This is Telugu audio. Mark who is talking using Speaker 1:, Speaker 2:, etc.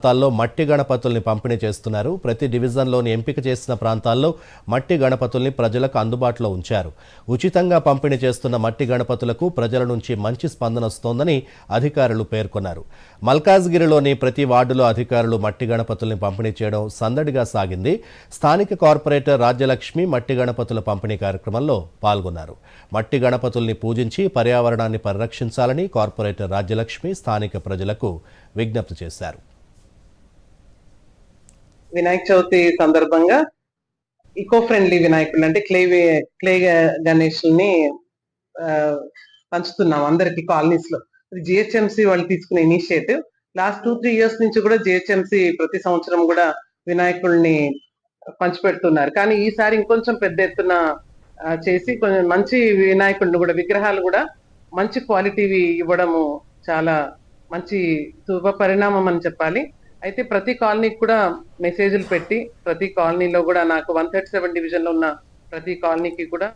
Speaker 1: ప్రాంతాల్లో మట్టి గణపతుల్ని పంపిణీ చేస్తున్నారు. ప్రతి డివిజన్లోని ఎంపిక చేసిన ప్రాంతాల్లో మట్టి గణపతుల్ని ప్రజలకు అందుబాటులో ఉంచారు. ఉచితంగా పంపిణీ చేస్తున్న మట్టి గణపతులకు ప్రజల నుంచి మంచి స్పందన వస్తోందని అధికారులు పేర్కొన్నారు. మల్కాజ్గిరిలోని ప్రతి వార్డులో అధికారులు మట్టి గణపతుల్ని పంపిణీ చేయడం సందడిగా సాగింది. స్థానిక కార్పొరేటర్ రాజ్యలక్ష్మి మట్టి గణపతుల పంపిణీ కార్యక్రమంలో పాల్గొన్నారు. మట్టి గణపతుల్ని పూజించి పర్యావరణాన్ని పరిరక్షించాలని కార్పొరేటర్ రాజ్యలక్ష్మి స్థానిక ప్రజలకు విజ్ఞప్తి చేశారు.
Speaker 2: వినాయక చవితి సందర్భంగా ఈకో ఫ్రెండ్లీ వినాయకులు అంటే క్లే క్లే గణేష్ని పంచుతున్నాం అందరికి కాలనీస్లో. జిహెచ్ఎంసి వాళ్ళు తీసుకున్న initiative last two three years నుంచి కూడా జిహెచ్ఎంసి ప్రతి సంవత్సరం కూడా వినాయకుల్ని పంచిపెడుతున్నారు. కానీ ఈసారి ఇంకొంచెం పెద్ద ఎత్తున చేసి కొంచెం మంచి వినాయకుడిని కూడా విగ్రహాలు కూడా మంచి క్వాలిటీవి ఇవ్వడము చాలా మంచి శుభ పరిణామం అని చెప్పాలి. అయితే ప్రతి కాలనీకి కూడా మెసేజ్లు పెట్టి ప్రతి కాలనీలో కూడా నాకు వన్ థర్టీ సెవెన్ డివిజన్లో ఉన్న ప్రతి కాలనీకి కూడా